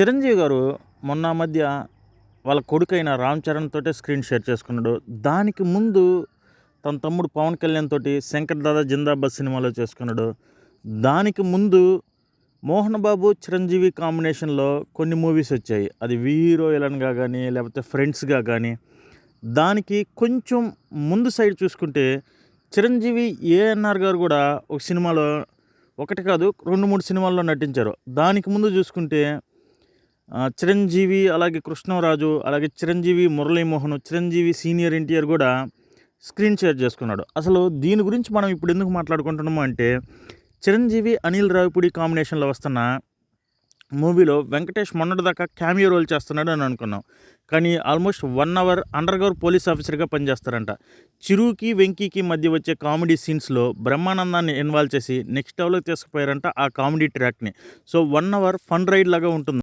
చిరంజీవి గారు మొన్న మధ్య వాళ్ళ కొడుకైన రామ్ చరణ్ తోటే స్క్రీన్ షేర్ చేసుకున్నాడు. దానికి ముందు తన తమ్ముడు పవన్ కళ్యాణ్ తోటి శంకర్ దాదా జిందాబాద్ సినిమాలో చేసుకున్నాడు. దానికి ముందు మోహన్ బాబు చిరంజీవి కాంబినేషన్లో కొన్ని మూవీస్ వచ్చాయి. అది వి హీరో కానీ లేకపోతే ఫ్రెండ్స్గా కానీ దానికి కొంచెం ముందు సైడ్ చూసుకుంటే చిరంజీవి ఏఎన్ఆర్ గారు కూడా ఒక సినిమాలో ఒకటి కాదు రెండు మూడు సినిమాల్లో నటించారు. దానికి ముందు చూసుకుంటే చిరంజీవి అలాగే కృష్ణరాజు అలాగే చిరంజీవి మురళీమోహన్ చిరంజీవి సీనియర్ ఎన్టీఆర్ కూడా స్క్రీన్ షేర్ చేసుకున్నాడు. అసలు దీని గురించి మనం ఇప్పుడు ఎందుకు మాట్లాడుకుంటున్నాము అంటే చిరంజీవి అనిల్ రావిపూడి కాంబినేషన్లో వస్తున్న మూవీలో వెంకటేష్ మొన్నటిదాకా క్యామియో రోల్ చేస్తున్నాడు అని అనుకున్నాం. కానీ almost one hour underground police ఆఫీసర్గా పనిచేస్తారంట. చిరుకి వెంకీకి మధ్య వచ్చే కామెడీ సీన్స్లో బ్రహ్మానందాన్ని ఇన్వాల్వ్ చేసి నెక్స్ట్ లెవెల్కి తీసుకుపోయారంట ఆ comedy ట్రాక్ని. So one hour fun ride లాగా ఉంటుంది.